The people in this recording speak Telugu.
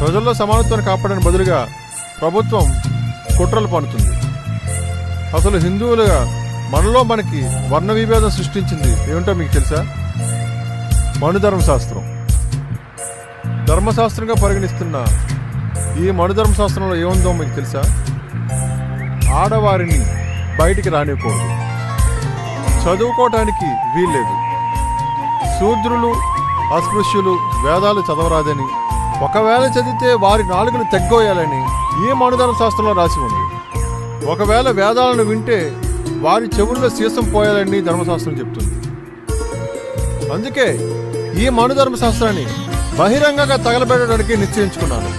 ప్రజల్లో సమానత్వాన్ని కాపాడని బదులుగా ప్రభుత్వం కుట్రలు పన్నుతుంది. అసలు హిందువులుగా మనలో మనకి వర్ణ విభేదం సృష్టించింది ఏమిటో మీకు తెలుసా? మనుధర్మ శాస్త్రం ధర్మశాస్త్రంగా పరిగణిస్తున్న ఈ మనుధర్మ శాస్త్రంలో ఏముందో మీకు తెలుసా? ఆడవారిని బయటికి రానివ్వకూడదు. చదువుకోవటానికి వీల్లేదు. శూద్రులు అస్పృశ్యులు వేదాలు చదవరాదని ఒకవేళ చదివితే వారి నాలుగును తెగ్గోయాలని ఈ మనుధర్మ శాస్త్రంలో రాసి ఉంది. ఒకవేళ వేదాలను వింటే వారి చెవుల్లో సీసం పోయాలని ధర్మశాస్త్రం చెప్తుంది. అందుకే ఈ మనుధర్మ శాస్త్రాన్ని బహిరంగంగా తగలబెట్టడానికి నిశ్చయించుకున్నాను.